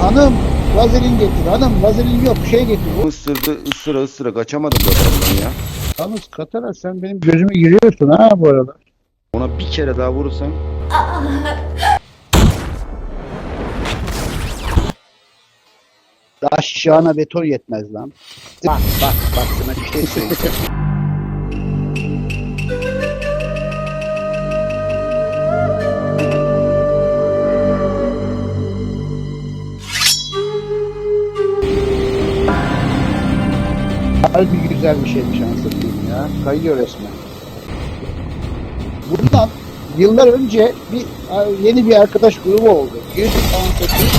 hanım vazelin getir. Hanım vazelin yok şey getir. Isırdı ısıra ısıra kaçamadım adamdan ya. Yalnız Katara sen benim gözüme giriyorsun ha bu arada. Ona bir kere daha vurursan şişana beton yetmez lan. Bak bak bak sana bir şey söyleyeceğim. Güzel bir şeymiş anlatayım ya. Kayıyor resmen. Bundan yıllar önce bir yeni bir arkadaş grubu oldu. Girdik anlatayım.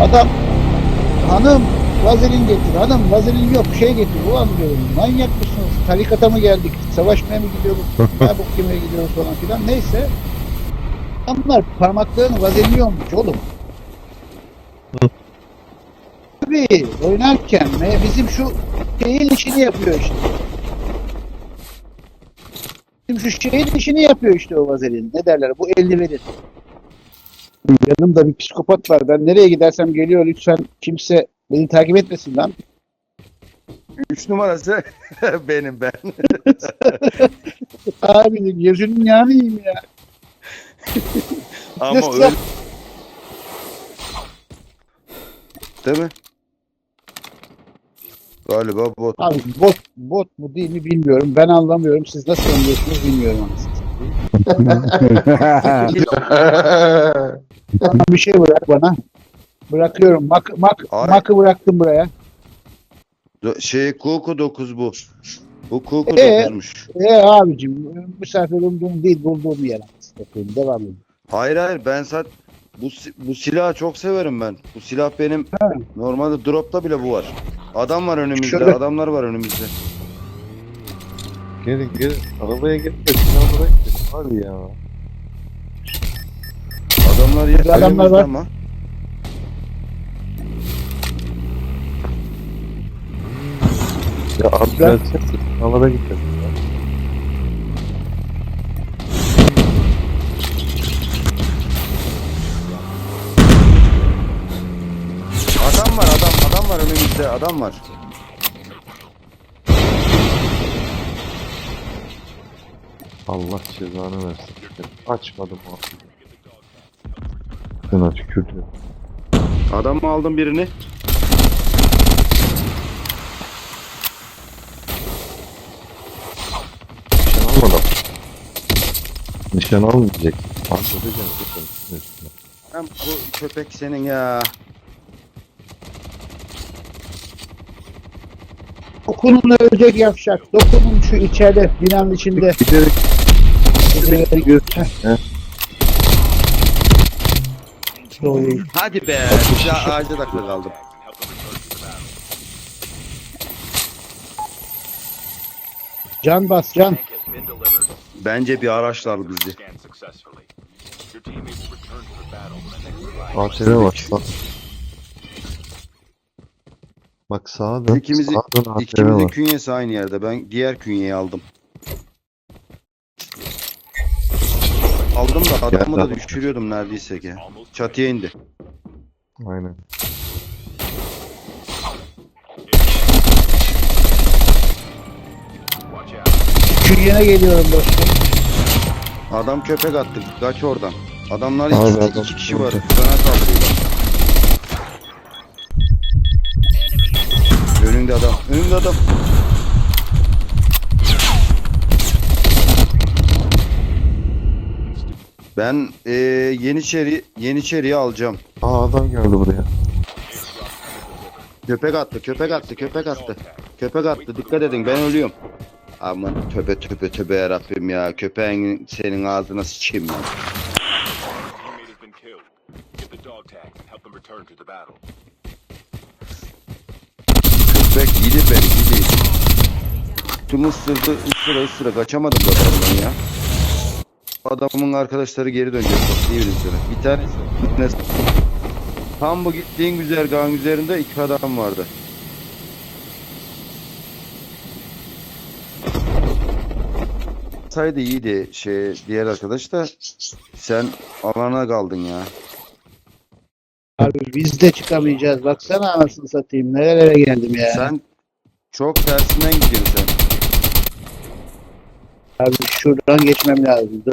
Adam hanım vazelin getir. Hanım vazelin yok şey getir. Ulan diyorum manyak mısınız? Tarikata mı geldik? Savaşmaya mı gidiyoruz? ne bu kime gidiyoruz falan filan. Neyse. Adamlar parmaklarını vazeliniyormuş oğlum. Tabii oynarken ve bizim şu şeyin işini yapıyor işte. Bizim şu şeyin işini yapıyor işte o vazelin. Ne derler bu eldivenin. Yanımda bir psikopat var. Ben nereye gidersem geliyor. Lütfen kimse beni takip etmesin lan. 3 numarası benim ben. Abi gözünün yanıyım ya. Ama öyle değil mi? Galiba bot. Abi bot, bot mu değil mi bilmiyorum. Ben anlamıyorum. Siz nasıl anlıyorsunuz bilmiyorum. Tamam, bir şey bırak bana. Bırakıyorum. Mak, mak, Ay. makı bıraktım buraya. Do- Şey Kuku 9 bu. Bu Kuku Ee? 9'muş. E abicim misafir umduğum değil bulduğum yer. satayım. Devam edin. Hayır hayır ben sat bu bu silahı çok severim ben. Bu silah benim normalde dropta bile bu var. Adam var önümüzde, Şöyle- adamlar var önümüzde. Gelin gelin. Arabaya gelin de silah bırak. Hadi ya. Adamlar yer Adamlar önümüzde var. ama. Ya gelsene. Silahlara gidelim ya. Adam var adam, adam var önümüzde, adam var. Allah cezanı versin. Açmadım abi. Sen aç kürdü. Adam mı aldım birini? Nişan almadan. Nişan almayacak. Anlatacağım. Hem bu köpek senin ya. Dokunun ölecek yavşak. Dokunun şu içeride binanın içinde. Giderek Giderek. Doğru. Hadi be. Ya ağaçta takla kaldım. Can bas can. Bence bir araçlar bizi. Scan successfully. Bak. Sağa dön. İkimizi- sağa dön İkimizin var. künyesi aynı yerde. Ben diğer künyeyi aldım. Aldım da adamı da düşürüyordum neredeyse ki. Çatıya indi. Aynen. Künyene geliyorum dostum. Adam köpek attı. Kaç oradan. Adamlar Abi iki, adam- iki kişi var. Sana saldırıyorlar. Önünde adam. Önünde adam. Ben eee Yeniçeri Yeniçeri'yi alacağım. Aa adam geldi buraya. Köpek attı, köpek attı, köpek attı. Köpek attı. Dikkat edin ben ölüyorum. Aman töbe töbe töbe yarabbim ya. Köpeğin senin ağzına sıçayım ya. Köpek yedi beni yedi. Tüm ısırdı ısıra ısıra kaçamadım bu adamdan ya. Adamın arkadaşları geri dönecek bak diyebilirim sana. Bir tanesi- Tam bu gittiğin güzergahın üzerinde iki adam vardı. Saydı iyiydi şey diğer arkadaş da sen alana kaldın ya. Abi biz de çıkamayacağız. Baksana anasını satayım. Nerelere geldim ya. Sen çok tersinden gidiyorsun sen. Abi şuradan geçmem lazım. Dur.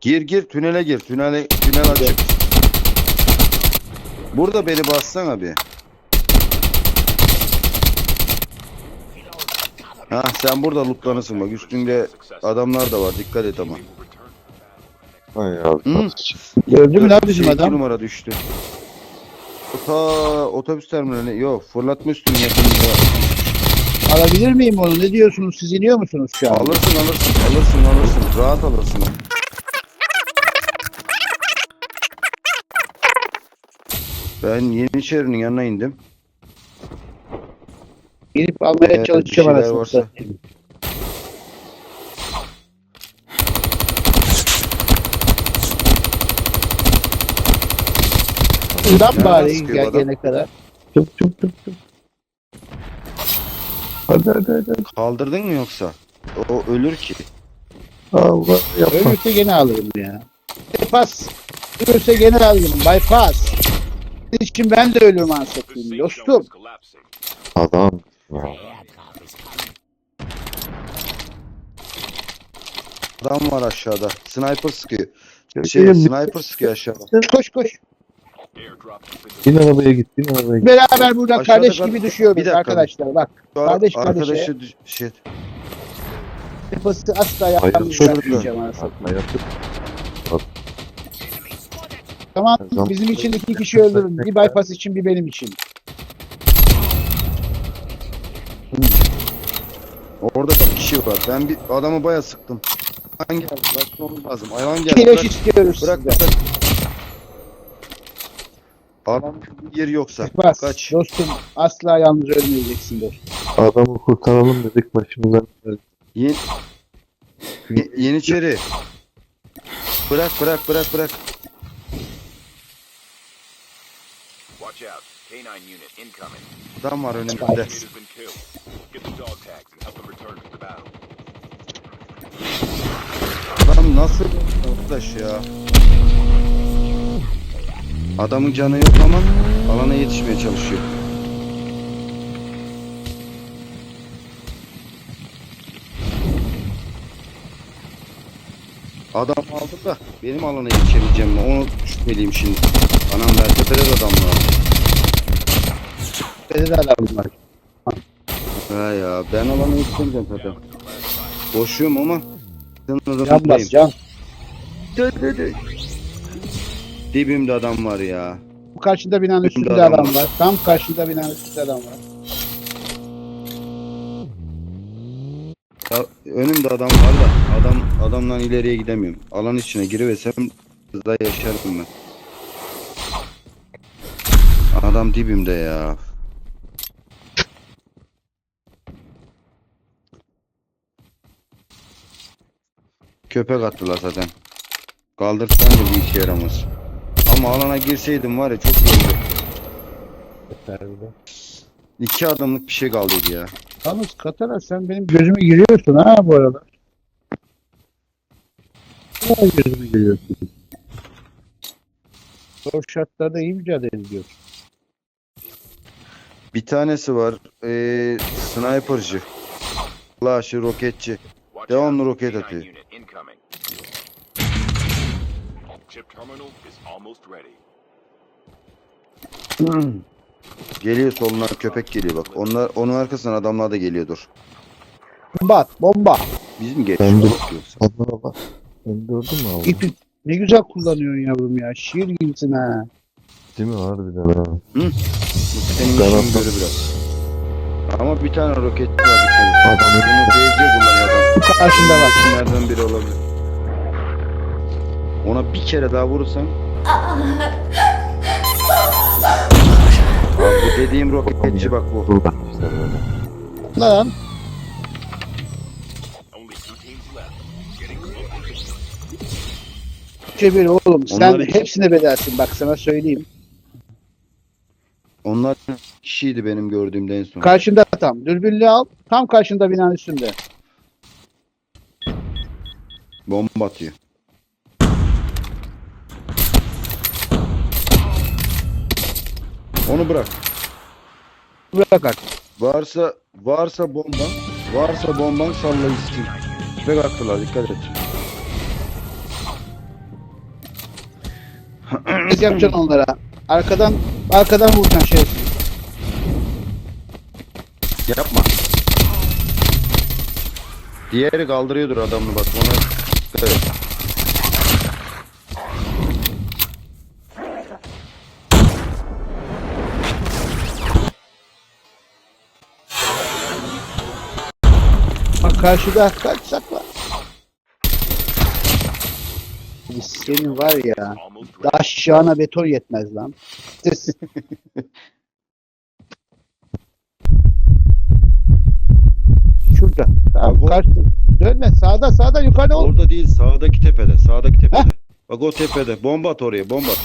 Gir gir tünele gir. Tünele tünel açık. Burada beni bassana bir. Ha sen burada lootlanırsın bak üstünde adamlar da var dikkat et ama. Ay abi. Hı? Gördün mü lan bizim Şey, iki adam? numara düştü. Ta otobüs terminali yok fırlatma üstünün yakınında. Alabilir miyim onu? Ne diyorsunuz? Siz iniyor musunuz şu an? Alırsın alırsın alırsın alırsın rahat alırsın. Ben Yeniçeri'nin yanına indim. Gelip almaya Eğer bir çalışacağım şeyler anasını varsa. satayım. Nereden bari sıkıyor gel bu adam? gene kadar. Çık çık çık çık. Hadi hadi hadi. Kaldırdın mı yoksa? O ölür ki. Allah yapma. Ölürse gene alırım ya. Bypass. Ölürse gene alırım. Bypass. Senin için ben de ölürüm anasını Dostum. Adam. Ya. Adam var aşağıda. Sniper sıkıyor. Şey, sniper sıkıyor aşağıda. Koş koş. Bin arabaya git. Bin arabaya git. Beraber buradan Aşağıda kardeş kal- gibi düşüyoruz Bir dakika. arkadaşlar. Bak. Şu Kardeş arkadaşı kardeşe. düş- şey, Bypass'ı asla yapmayacağım. Tamam Zaman- bizim için iki kişi öldürün. Bir bypass için bir benim için. Orada bir kişi var. Ben bir adamı baya sıktım. Hayvan geldi. Bırakmamız lazım. Hayvan geldi. Kireç Bırak, istiyoruz bırak, sizden. bırak. Adam yeri yoksa. Bas. Kaç. Dostum asla yalnız ölmeyeceksin dostum. Adamı kurtaralım dedik başımıza. Ye Ye- Yeniçeri. Bırak bırak bırak bırak. Watch out. K9 unit incoming. Adam var önümde. Adam nasıl arkadaş ya? Adamın canı yok ama alana yetişmeye çalışıyor. Adam aldı da benim alana yetişebileceğim mi? Onu şüpheliyim şimdi. Anam ben tepede de adam var. Beni de adam var. Ha ya ben alana yetişemeyeceğim zaten. Boşuyorum ama Can bas can. Dö- dö- dö. Dibimde adam var ya. Bu karşıda binanın üstünde adam adam var. var. Tam karşıda binanın üstünde adam var. Ya, önümde adam var da adam adamdan ileriye gidemiyorum. Alan içine giriversem da yaşarım ben. Adam dibimde ya. Köpek attılar zaten. Kaldırsan da bir işe yaramaz. Ama alana girseydim var ya çok iyi olurdu. İki adımlık bir şey kaldıydı ya. Yalnız Katara sen benim gözüme giriyorsun ha bu arada. Ha, gözüme giriyorsun. Zor şartlarda iyi mücadele ediyorsun. Bir tanesi var. Eee sniperci. Flash'ı, roketçi. Devamlı roket K9 atıyor. incoming. Chip terminal is almost ready. Geliyor soluna köpek geliyor bak. Onlar onun arkasından adamlar da geliyordur. Bomba at, bomba. Biz mi Ben de-? Onlara bak. Sen gördün mü abi? İpi ne güzel kullanıyorsun yavrum ya. Şiir gibisin ha. Değil mi harbiden ha? Senin Ben işin görü biraz. Ama bir tane roketçi var bir tane. Adamı Bunu DC kullanıyor adam. Bu karşında bak. Kimlerden biri olabilir. Ona bir kere daha vurursan. Abi bu dediğim roketçi bak bu. Lan çevir oğlum. Sen Onlar için- hepsine bedelsin bak sana söyleyeyim. Onlar kişiydi benim gördüğümde en son. Karşında tam. Dürbünlü al. Tam karşında binanın üstünde. Bomba atıyor. Onu bırak. Bırak artık. Varsa varsa bomban, varsa bomban salla gitsin. Pek haklılar dikkat et. Biz yapacaksın onlara. Arkadan arkadan vuracaksın şey. Yapma. Diğeri kaldırıyordur adamını bak ona. dikkat et. Karşıda kaç sakla. Senin var ya. Ready. Aşağına beton yetmez lan. Şurada. Tamam, Bak o- karşı. Dönme sağda sağda yukarıda ol. Orada değil sağdaki tepede sağdaki tepede. Bak o tepede bomba at oraya bomba at.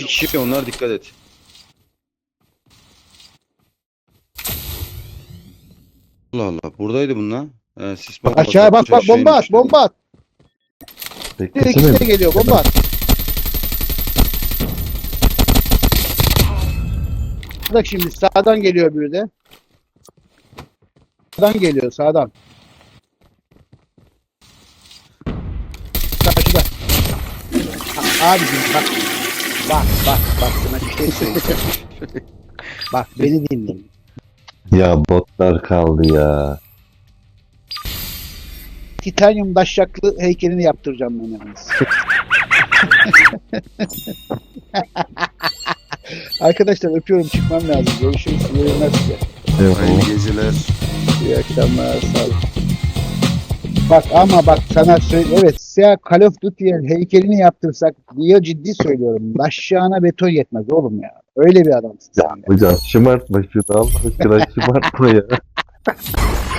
Bir kişi onlar dikkat et. Allah Allah buradaydı bunlar. He, sis bomba Aşağı bak bak bomba at bomba at. Beklesene de mi? geliyor bomba at. Bak şimdi sağdan geliyor biri de. Sağdan geliyor sağdan. Karşıda. Abicim bak. Bak bak bak sana bir şey söyleyeceğim. bak beni dinleyin. Ya botlar kaldı ya. Titanyum daşşaklı heykelini yaptıracağım ben yalnız. Arkadaşlar öpüyorum çıkmam lazım. Görüşürüz. İyi yayınlar size. Hayırlı geceler. İyi akşamlar. Sağ olun. Bak ama bak sana söyle evet ya Call of Duty'ye heykelini yaptırsak diye ciddi söylüyorum. Aşağına beton yetmez oğlum ya. Öyle bir adamsın sen. Ya hocam şımartma şunu Allah aşkına şımartma ya.